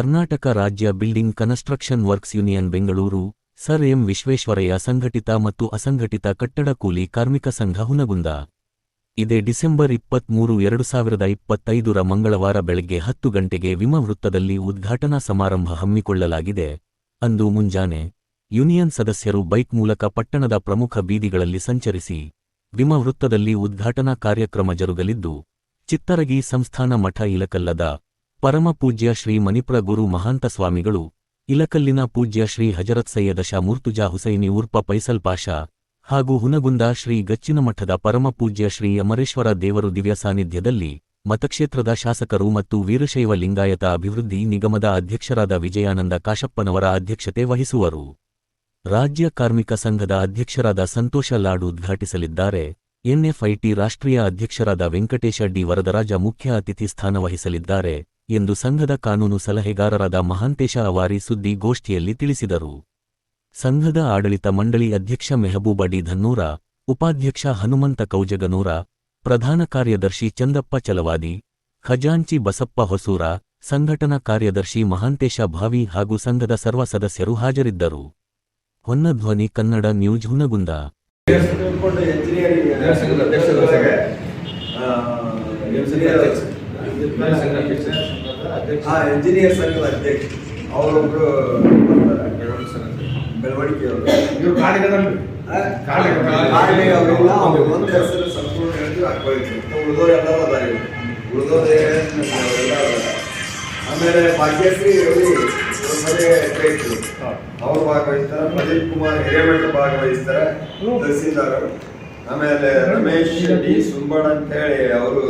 ಕರ್ನಾಟಕ ರಾಜ್ಯ building construction works union Bengaluru, Sir M Visvesvaraya ಸಂಘಟಿತ ಮತ್ತು ಅಸಂಘಟಿತ ಕಟ್ಟಡ ಕೂಲಿ ಕಾರ್ಮಿಕ ಸಂಘ ಹುನಗುಂದ. ಇದೇ ಡಿಸೆಂಬರ್ ಇಪ್ಪತ್ಮೂರು, ಎರಡು ಸಾವಿರದ ಇಪ್ಪತ್ತೈದರ ಮಂಗಳವಾರ ಬೆಳಗ್ಗೆ ಹತ್ತು ಗಂಟೆಗೆ ವಿಮ ವೃತ್ತದಲ್ಲಿ ಉದ್ಘಾಟನಾ ಸಮಾರಂಭ ಹಮ್ಮಿಕೊಳ್ಳಲಾಗಿದೆ. ಅಂದು ಮುಂಜಾನೆ ಯೂನಿಯನ್ ಸದಸ್ಯರು ಬೈಕ್ ಮೂಲಕ ಪಟ್ಟಣದ ಪ್ರಮುಖ ಬೀದಿಗಳಲ್ಲಿ ಸಂಚರಿಸಿ ವಿಮ ವೃತ್ತದಲ್ಲಿ ಉದ್ಘಾಟನಾ ಕಾರ್ಯಕ್ರಮ ಜರುಗಲಿದ್ದು, ಚಿತ್ತರಗಿ ಸಂಸ್ಥಾನ ಮಠ ಇಲಕಲ್ಲದ ಪರಮಪೂಜ್ಯ ಶ್ರೀ ಮಣಿಪುರ ಗುರು ಮಹಾಂತ ಸ್ವಾಮಿಗಳು, ಇಲಕಲ್ಲಿನ ಪೂಜ್ಯ ಶ್ರೀ ಹಜರತ್ ಸೈಯದ ಶಾ ಮುರ್ತುಜಾ ಹುಸೈನಿ ಉರ್ಪ ಪೈಸಲ್ ಪಾಷಾ ಹಾಗೂ ಹುನಗುಂದ ಶ್ರೀ ಗಚ್ಚಿನಮಠದ ಪರಮಪೂಜ್ಯ ಶ್ರೀ ಅಮರೇಶ್ವರ ದೇವರು ದಿವ್ಯ ಸಾನ್ನಿಧ್ಯದಲ್ಲಿ ಮತಕ್ಷೇತ್ರದ ಶಾಸಕರು ಮತ್ತು ವೀರಶೈವ ಲಿಂಗಾಯತ ಅಭಿವೃದ್ಧಿ ನಿಗಮದ ಅಧ್ಯಕ್ಷರಾದ ವಿಜಯಾನಂದ ಕಾಶಪ್ಪನವರ ಅಧ್ಯಕ್ಷತೆ ವಹಿಸುವರು. ರಾಜ್ಯ ಕಾರ್ಮಿಕ ಸಂಘದ ಅಧ್ಯಕ್ಷರಾದ ಸಂತೋಷ ಲಾಡು ಉದ್ಘಾಟಿಸಲಿದ್ದಾರೆ. ಎನ್ಎಫ್ಐಟಿ ರಾಷ್ಟ್ರೀಯ ಅಧ್ಯಕ್ಷರಾದ ವೆಂಕಟೇಶ ಡಿ ವರದರಾಜ ಮುಖ್ಯ ಅತಿಥಿ ಸ್ಥಾನ ವಹಿಸಲಿದ್ದಾರೆ ಎಂದು ಸಂಘದ ಕಾನೂನು ಸಲಹೆಗಾರರಾದ ಮಹಾಂತೇಶ ಅವಾರಿ ಸುದ್ದಿಗೋಷ್ಠಿಯಲ್ಲಿ ತಿಳಿಸಿದರು. ಸಂಘದ ಆಡಳಿತ ಮಂಡಳಿ ಅಧ್ಯಕ್ಷ ಮೆಹಬೂಬ ಡಿ ಧನ್ನೂರ, ಉಪಾಧ್ಯಕ್ಷ ಹನುಮಂತ ಕೌಜಗನೂರ, ಪ್ರಧಾನ ಕಾರ್ಯದರ್ಶಿ ಚಂದಪ್ಪ ಚಲವಾದಿ, ಖಜಾಂಚಿ ಬಸಪ್ಪ ಹೊಸೂರ, ಸಂಘಟನಾ ಕಾರ್ಯದರ್ಶಿ ಮಹಾಂತೇಶ ಭಾವಿ ಹಾಗೂ ಸಂಘದ ಸರ್ವ ಸದಸ್ಯರು ಹಾಜರಿದ್ದರು. ಹೊನ್ನಧ್ವನಿ ಕನ್ನಡ ನ್ಯೂಸ್ ಹುನಗುಂದ. ಆ, ಇಂಜಿನಿಯರ್ ಸಂಘದ ಅಧ್ಯಕ್ಷ. ಅವರೊಬ್ರು ಬೆಳವಣಿಗೆ ಅವರು ಇವ್ರು ಕಾಡಿಗದಲ್ರಿ ಕಾರಣಿಗೆ ಅವರಿಲ್ಲ ಅವ್ರು ಒಂದು ಹೆಸರು ಸಂಪೂರ್ಣ ಹೇಳಿದ್ರು ಹಾಕೊಳ್ತೀವಿ ಉಳಿದೋರು ಎಲ್ಲರೂ ಅದಾರ ಉಳಿದೋದೇ ಆಮೇಲೆ ಭಾಗ್ಯಶ್ರೀ ರವಿ ಸಭೆ ಕೈತು ಅವ್ರು ಭಾಗವಹಿಸ್ತಾರೆ ಪ್ರದೀಪ್ ಕುಮಾರ್ ಹಿರೇಮಠ ಭಾಗವಹಿಸ್ತಾರೆ ತಹಸೀಲ್ದಾರ್ ಆಮೇಲೆ ರಮೇಶ್ ಡಿ ಸುಂಬಡ್ ಅಂತ ಹೇಳಿ ಅವರು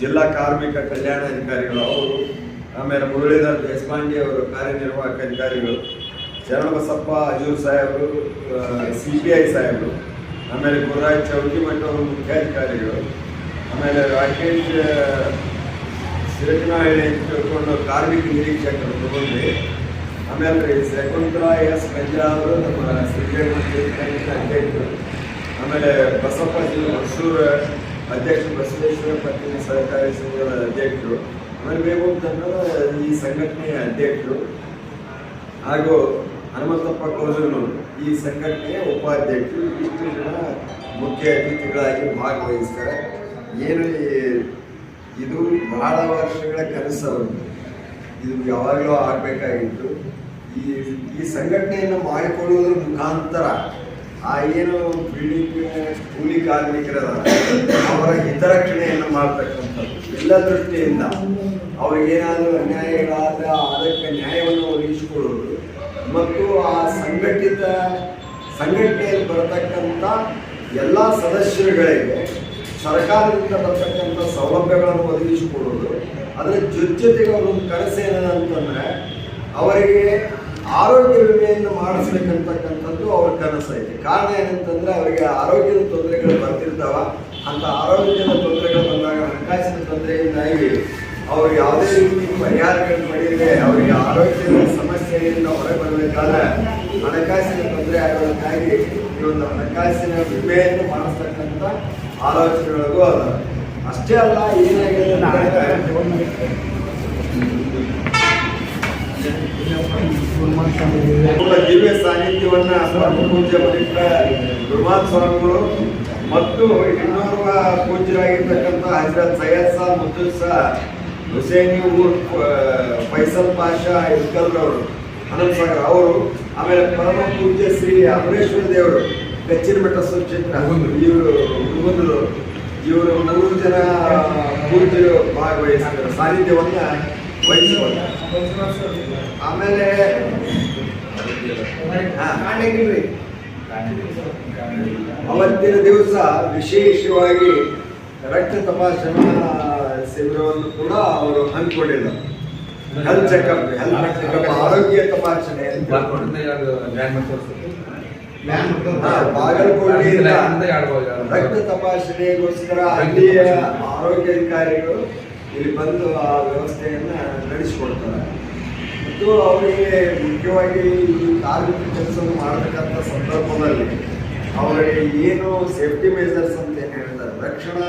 ಜಿಲ್ಲಾ ಕಾರ್ಮಿಕ ಕಲ್ಯಾಣ ಅಧಿಕಾರಿಗಳು ಅವರು. ಆಮೇಲೆ ಮುರಳೀಧರ್ ದೇಶಪಾಂಡೆ ಅವರು ಕಾರ್ಯನಿರ್ವಾಹಕ ಅಧಿಕಾರಿಗಳು, ಶರಣಬಸಪ್ಪ ಅಜೂರ್ ಸಾಹೇಬರು ಸಿ ಪಿ ಐ ಸಾಹೇಬರು, ಆಮೇಲೆ ಗುರುರಾಜ್ ಚೌಕಿಮಠ ಅವರು ಮುಖ್ಯಾಧಿಕಾರಿಗಳು, ಆಮೇಲೆ ರಾಕೇಶ್ ಸಿರಕನಹಳ್ಳಿ ತಿಳ್ಕೊಂಡು ಕಾರ್ಮಿಕ ನಿರೀಕ್ಷಕರು ತಗೊಂಡ್ರಿ ಆಮೇಲೆ ಶಕುಂತಲಾ ಎಸ್ ಕಂಜಾ ಅವರು ನಮ್ಮ ಸಿದ್ದರಾಮಯ್ಯ ಅಧ್ಯಕ್ಷರು. ಆಮೇಲೆ ಬಸಪ್ಪ ಜಿಲ್ಲೆ ಮೈಸೂರು ಅಧ್ಯಕ್ಷ ಬಸವೇಶ್ವರ ಪತ್ತಿನ ಸಹಕಾರಿ ಸಂಘದ ಅಧ್ಯಕ್ಷರು. ಆಮೇಲೆ ಅಂತಂದ್ರೆ ಈ ಸಂಘಟನೆಯ ಅಧ್ಯಕ್ಷರು ಹಾಗೂ ಹನುಮಂತಪ್ಪ ಕೋಜೂರು ಈ ಸಂಘಟನೆಯ ಉಪಾಧ್ಯಕ್ಷರು ಇಷ್ಟು ಜನ ಮುಖ್ಯ ಅತಿಥಿಗಳಾಗಿ ಭಾಗವಹಿಸ್ತಾರೆ. ಏನು ಇದು ಬಹಳ ವರ್ಷಗಳ ಕನಸು. ಇದು ಯಾವಾಗಲೂ ಆಗಬೇಕಾಗಿತ್ತು. ಈ ಈ ಸಂಘಟನೆಯನ್ನು ಮಾಡಿಕೊಳ್ಳುವುದರ ಮುಖಾಂತರ ಆ ಏನು ಬಿಲ್ಡಿಂಗ್ ಕೂಲಿ ಕಾರ್ಮಿಕರ ಅವರ ಹಿತರಕ್ಷಣೆಯನ್ನು ಮಾಡ್ತಕ್ಕಂಥದ್ದು. ಎಲ್ಲ ದೃಷ್ಟಿಯಿಂದ ಅವ್ರಿಗೇನಾದರೂ ಅನ್ಯಾಯಗಳಾದ ಅದಕ್ಕೆ ನ್ಯಾಯವನ್ನು ಒದಗಿಸಿಕೊಳ್ಳುವುದು ಮತ್ತು ಆ ಸಂಘಟಿತ ಸಂಘಟನೆಯಲ್ಲಿ ಬರತಕ್ಕಂಥ ಎಲ್ಲ ಸದಸ್ಯರುಗಳಿಗೆ ಸರ್ಕಾರದಿಂದ ಬರ್ತಕ್ಕಂಥ ಸೌಲಭ್ಯಗಳನ್ನು ಒದಗಿಸಿಕೊಡೋದು. ಅದರ ಜೊತೆಗೆ ಅವರೊಂದು ಕನಸು ಏನಂತಂದರೆ ಅವರಿಗೆ ಆರೋಗ್ಯ ವಿಮೆಯನ್ನು ಮಾಡಿಸ್ಬೇಕಂತಕ್ಕಂಥದ್ದು ಅವ್ರ ಕನಸೈತೆ ಕಾರಣ ಏನಂತಂದರೆ ಅವರಿಗೆ ಆರೋಗ್ಯದ ತೊಂದರೆಗಳು ಬರ್ತಿರ್ತಾವ, ಅಂತ ಆರೋಗ್ಯದ ತೊಂದರೆಗಳು ಹಣಕಾಸಿನ ತೊಂದರೆಯಿಂದಾಗಿ ಅವ್ರು ಯಾವುದೇ ರೀತಿ ಪರಿಹಾರಗಳನ್ನು ಪಡೆಯದೆ ಅವರಿಗೆ ಆರೋಗ್ಯದ ಸಮಸ್ಯೆಯಿಂದ ಹೊರಗೆ ಬರಬೇಕಾದ್ರೆ ಹಣಕಾಸಿನ ತೊಂದರೆ ಆಗೋದಕ್ಕಾಗಿ ಈ ಒಂದು ಹಣಕಾಸಿನ ವಿಮೆಯನ್ನು ಮಾಡಿಸ್ತಕ್ಕಂಥ ಆಲೋಚನೆಗಳಿಗೂ ಅದ ಅಷ್ಟೇ ಅಲ್ಲ ಏನಾಗಿದೆ ದಿವ್ಯ ಪರಮ ಪೂಜ್ಯ ಮಣಿಪುರ ಗುರುಮಾನ್ ಸ್ವಾಮಿಗಳು ಮತ್ತು ಇನ್ನೋರ್ವ ಪೂಜ್ಯರಾಗಿರ್ತಕ್ಕಂಥ ಹಜರತ್ ಸೈಯದ್ ಸಾ ಮುದ್ದು ಸಾ ಹುಸೇನಿ ಊರ್ ಫೈಸಲ್ ಪಾಷಾ ಇಲ್ಕಲ್ರವರು ಅನಂತ್ ಸಾಗರ್ ಅವರು ಆಮೇಲೆ ಪರಮ ಪೂಜ್ಯ ಶ್ರೀ ಅಮರೇಶ್ವರ ದೇವರು ಕಚ್ಚಿನ ಮಠ ಸುಚಿತ್ರ ಇವರು ಹುಡುಗರು ಇವರು ಮೂರು ಜನ ಪೂಜ್ಯರು ಭಾಗವಹಿಸಿದ್ರು ಸಾನ್ನಿಧ್ಯವನ್ನ ವಹಿಸ್ತಾರೆ ಆಮೇಲೆ ಹಾ. ಅವತ್ತಿನ ದಿವಸ ವಿಶೇಷವಾಗಿ ರಕ್ತ ತಪಾಸಣಾ ಶಿಬಿರವನ್ನು ಕೂಡ ಅವರು ಹಂಚಿಕೊಂಡಿಲ್ಲ. ಹೆಲ್ತ್ ಚೆಕಪ್ ಹೆಲ್ತ್ ಚೆಕಪ್ ಆರೋಗ್ಯ ತಪಾಸಣೆ ಬಾಗಲಕೋಟೆಯಿಂದ ರಕ್ತ ತಪಾಸಣೆಗೋಸ್ಕರ ಅಲ್ಲಿಯ ಆರೋಗ್ಯಾಧಿಕಾರಿಗಳು ಇಲ್ಲಿ ಬಂದು ಆ ವ್ಯವಸ್ಥೆಯನ್ನ ನಡೆಸಿಕೊಡ್ತಾರೆ. ಮತ್ತು ಅವರಿಗೆ ಮುಖ್ಯವಾಗಿ ಈ ಕಾರ್ಮಿಕ ಕೆಲಸವನ್ನು ಮಾಡತಕ್ಕಂಥ ಸಂದರ್ಭದಲ್ಲಿ ಅವರಿಗೆ ಏನು ಸೇಫ್ಟಿ ಮೆಜರ್ಸ್ ಅಂತ ಏನು ಹೇಳ್ತಾರೆ? ರಕ್ಷಣಾ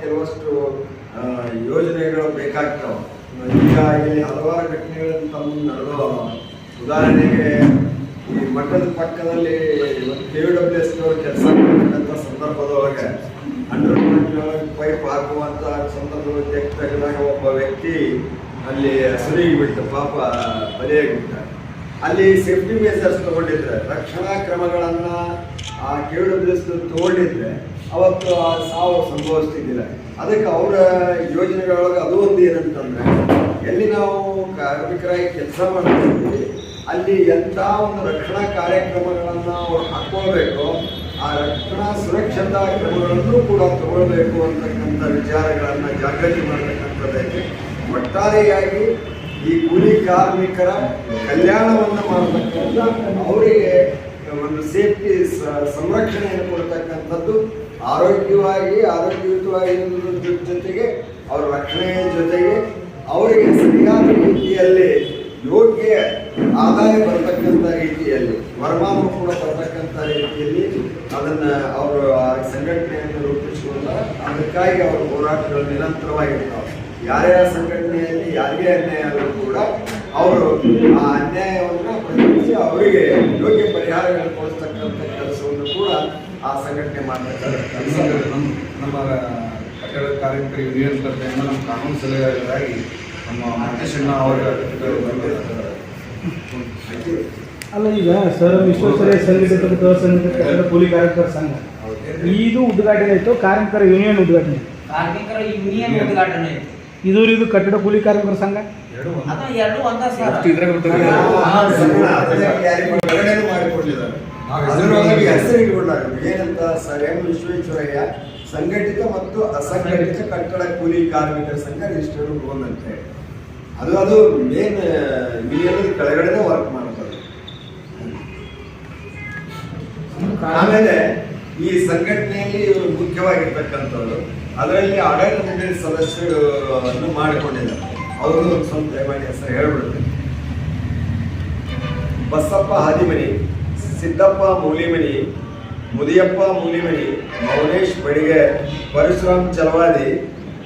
ಕೆಲವಷ್ಟು ಯೋಜನೆಗಳು ಬೇಕಾಗ್ತವೆ. ಈಗ ಇಲ್ಲಿ ಹಲವಾರು ಘಟನೆಗಳನ್ನು ತಮ್ಮ ಮುಂದೆ ಉದಾಹರಣೆಗೆ, ಈ ಮಠದ ಪಕ್ಕದಲ್ಲಿ ಕೆ ಯು ಡಬ್ಲ್ಯೂ ಎಸ್ ಕೆಲಸ ಮಾಡ್ತಕ್ಕಂಥ ಸಂದರ್ಭದೊಳಗೆ ಅಂಡರ್ ಪೈಪ್ ಹಾಕುವಂಥ ಸಂದರ್ಭದಲ್ಲಿ ತೆಗೆದಾಗ ಒಬ್ಬ ವ್ಯಕ್ತಿ ಅಲ್ಲಿ ಸುರಿಗಿ ಬಿಟ್ಟು ಪಾಪ ಬಲಿಯಾಗಿಬಿಟ್ಟ ಅಲ್ಲಿ ಸೇಫ್ಟಿ ಮೆಸರ್ಸ್ ತಗೊಂಡಿದ್ರೆ, ರಕ್ಷಣಾ ಕ್ರಮಗಳನ್ನ ಆ ಕೇಳು ತಗೊಂಡಿದ್ರೆ ಅವತ್ತು ಆ ಸಾವು ಸಂಭವಿಸ್ತಿದ್ದಿಲ್ಲ. ಅದಕ್ಕೆ ಅವರ ಯೋಜನೆಗಳೊಳಗೆ ಅದು ಒಂದು ಏನಂತಂದ್ರೆ, ಎಲ್ಲಿ ನಾವು ಕಾರ್ಮಿಕರಾಗಿ ಕೆಲಸ ಮಾಡ್ತಿದ್ದೀವಿ, ಅಲ್ಲಿ ಎಂಥ ಒಂದು ರಕ್ಷಣಾ ಕಾರ್ಯಕ್ರಮಗಳನ್ನು ಅವ್ರು ಹಾಕ್ಕೊಳ್ಬೇಕು, ಆ ರಕ್ಷಣಾ ಸುರಕ್ಷತಾ ಕ್ರಮಗಳನ್ನು ಕೂಡ ತಗೊಳ್ಬೇಕು ಅಂತಕ್ಕಂಥ ವಿಚಾರಗಳನ್ನು ಜಾಗೃತಿ ಮಾಡತಕ್ಕಂಥದ್ದಕ್ಕೆ ಒಟ್ಟಾರೆಯಾಗಿ ಈ ಕೂಲಿ ಕಾರ್ಮಿಕರ ಕಲ್ಯಾಣವನ್ನು ಮಾಡತಕ್ಕಂಥ ಅವರಿಗೆ ಒಂದು ಸೇಫ್ಟಿ ಸಂರಕ್ಷಣೆಯನ್ನು ಕೊಡ್ತಕ್ಕಂಥದ್ದು ಆರೋಗ್ಯವಾಗಿ ಆರೋಗ್ಯಯುತವಾಗಿ ಜೊತೆಗೆ ಅವರ ರಕ್ಷಣೆಯ ಜೊತೆಗೆ ಅವರಿಗೆ ಸರಿಯಾದ ರೀತಿಯಲ್ಲಿ ಯೋಗ್ಯ ಆದಾಯ ಬರ್ತಕ್ಕಂಥ ರೀತಿಯಲ್ಲಿ, ವರಮಾನ ಕೂಡ ಬರ್ತಕ್ಕಂಥ ರೀತಿಯಲ್ಲಿ ಅದನ್ನು ಅವರು ಆ ಸಂಘಟನೆಯನ್ನು ರೂಪಿಸಿಕೊಂಡ ಅದಕ್ಕಾಗಿ ಅವರ ಹೋರಾಟಗಳು ನಿರಂತರವಾಗಿರ್ತಾವೆ. ಯಾರ್ಯಾರ ಸಂಘಟನೆಯಲ್ಲಿ ಯಾರಿಗೆ ಅನ್ಯಾಯ ಆದರೂ ಕೂಡ ಅವರು ಆ ಅನ್ಯಾಯವನ್ನು ಪ್ರತಿನಿಧಿಸಿ ಅವರಿಗೆ ಯೋಗ್ಯ ಪರಿಹಾರಗಳನ್ನು ಕೊಡಿಸ್ತಕ್ಕಂಥ ಕೆಲಸವನ್ನು ಕೂಡ ಆ ಸಂಘಟನೆ ಮಾಡ್ತಕ್ಕಂಥ ಕೆಲಸ. ನಮ್ಮ ನಮ್ಮ ಕಟ್ಟಡ ಕಾರ್ಮಿಕರ ಯೂನಿಯನ್ ಕಡೆಯಿಂದ ನಮ್ಮ ಕಾನೂನು ಸಲಹೆಗಾರರಾಗಿ ನಮ್ಮ ಮಹೇಶಣ್ಣ ಅವರ ಅಲ್ಲ ಈಗ ಸರ್ ವಿಶ್ವೇಶ್ವರಯ್ಯ ಸಂಘಟಿತ ಅಸಂಘಟಿತ ಕಟ್ಟಡ ಕೂಲಿ ಕಾರ್ಮಿಕರ ಸಂಘ. ಇದು ಉದ್ಘಾಟನೆ ಆಯಿತು ಕಾರ್ಮಿಕರ ಯೂನಿಯನ್ ಉದ್ಘಾಟನೆ. ಕಾರ್ಮಿಕರ ಯೂನಿಯನ್ ಉದ್ಘಾಟನೆ ಐತಿ. ಇದು ಇದು ಕಟ್ಟಡ ಕೂಲಿ ಕಾರ್ಮಿಕರ ಸಂಘ? ಏನಂತ ಸರ್ ಎಂ ವಿಶ್ವೇಶ್ವರಯ್ಯ ಸಂಘಟಿತ ಮತ್ತು ಅಸಂಘಟಿತ ಕಟ್ಟಡ ಕೂಲಿ ಕಾರ್ಮಿಕರ ಸಂಘ ರಿಜಿಸ್ಟರ್ಡ್ ಅಂತ ಹೇಳಿ. ಅದು ಅದು ಮೇನ್ ಮಿಲಿಯನ್ ಕೆಳಗಡೆನೆ ವರ್ಕ್ ಮಾಡ್ತಾರೆ. ಆಮೇಲೆ ಈ ಸಂಘಟನೆಯಲ್ಲಿ ಇವರು ಮುಖ್ಯವಾಗಿರ್ತಕ್ಕಂಥವ್ರು. ಅದರಲ್ಲಿ ಆಡಳಿತ ಮಂಡಳಿ ಸದಸ್ಯರನ್ನು ಮಾಡಿಕೊಂಡಿದ್ದಾರೆ. ಅವರು ಸ್ವಲ್ಪ ದಯಮಾಡಿ ಹೆಸರು ಹೇಳ್ಬಿಡ್ತೀನಿ. ಬಸಪ್ಪ ಹಾದಿಮನಿ, ಸಿದ್ದಪ್ಪ ಮೂಲಿಮನಿ ಮುದಿಯಪ್ಪ ಮೂಲಿಮನಿ ಮೌನೇಶ್ ಬಡಿಗೆ, ಪರಶುರಾಮ್ ಚಲವಾದಿ,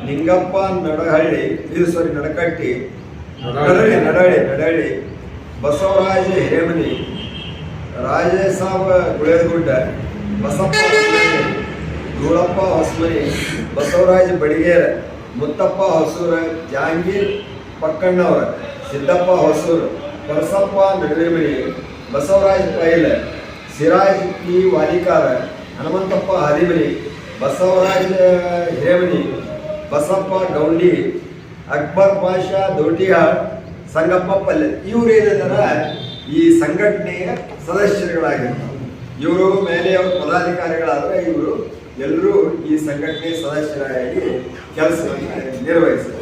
ನಿಂಗಪ್ಪ ನಡಹಳ್ಳಿ, ಇದು ಸಾರಿ ನಡಕಟ್ಟಿ, ನಡಹಳ್ಳಿ ನಡಹಳ್ಳಿ ನಡಹಳ್ಳಿ, ಬಸವರಾಜ ಹಿರೇಮನಿ ರಾಜೇಸಾಬ ಗುಳೇದಗುಡ್ಡ ಬಸಪ್ಪ ಹೊಸಮನಿ ಹೊಸಮನಿ ಬಸವರಾಜ ಬಡಿಗೇರ, ಮುತ್ತಪ್ಪ ಹೊಸೂರ ಜಹಾಂಗೀರ್ ಪಕ್ಕಣ್ಣವರ, ಸಿದ್ದಪ್ಪ ಹೊಸೂರು ಪರಸಪ್ಪ ನಡುವೆಮನಿ ಬಸವರಾಜ್ ಪೈಲ, ಸಿರಾಜ್ ಪಿ ವಾಲಿಕಾರ, ಹನುಮಂತಪ್ಪ ಹರಿಮನಿ ಬಸವರಾಜ ಹಿರೇಮನಿ, ಬಸಪ್ಪ ಗೌಂಡಿ, ಅಕ್ಬರ್ ಪಾಷಾ ದೋಟಿಹಾಳ್ ಸಂಗಪ್ಪ ಪಲ್ಲೆ. ಇವ್ರು ಏನಿದಾರ, ಈ ಸಂಘಟನೆಯ ಸದಸ್ಯರುಗಳಾಗಿರ್ತಾರೆ. ಇವರು ಮೇಲೆ ಅವರು ಪದಾಧಿಕಾರಿಗಳಾದ್ರೆ ಇವರು ಎಲ್ಲರೂ ಈ ಸಂಘಟನೆ ಸದಸ್ಯರಾಗಿ ಕೆಲಸ ನಿರ್ವಹಿಸ್ತಾರೆ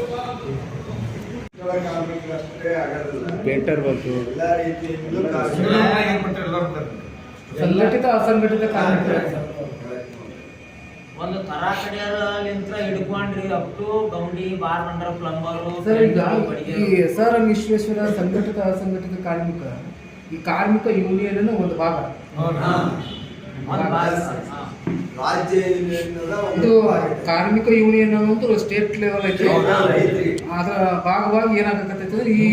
ಕಾರ್ಮಿಕರಷ್ಟೇ ಆಗೋದಿಲ್ಲ. ಪೇಂಟರ್ ಬಂತು ಎಲ್ಲ ರೀತಿಯಿಂದಲೂ ಸಂಘಟಿತ ಅಸಂಘಟಿತ ಕಾರ್ಮಿಕರ. ಒಂದು ತರಾಕಡೆಯಿಂದ ಹಿಡ್ಕೊಂಡ್ರಿ ಅಪ್ ಟು ಗೌಂಡಿ ಬಾರ್ ಮಂಡರ ಪ್ಲಂಬರು ಸರ್ ಈಗ ಈ ಎಸ್ ಆರ್ ಎಂ ವಿಶ್ವೇಶ್ವರ ಸಂಘಟಿತ ಅಸಂಘಟಿತ ಕಾರ್ಮಿಕ ಈ ಕಾರ್ಮಿಕ ಯೂನಿಯನ್ ಅನ್ನು ಒಂದು ಭಾಗ. ಇದು ಕಾರ್ಮಿಕ ಯೂನಿಯನ್ ಅನ್ನೋದು ಸ್ಟೇಟ್ ಲೆವೆಲ್ ಐತಿ. ಅದರ ಭಾಗವಾಗಿ ಏನಾಗತ್ತೈತೆ ಅಂದ್ರೆ ಈ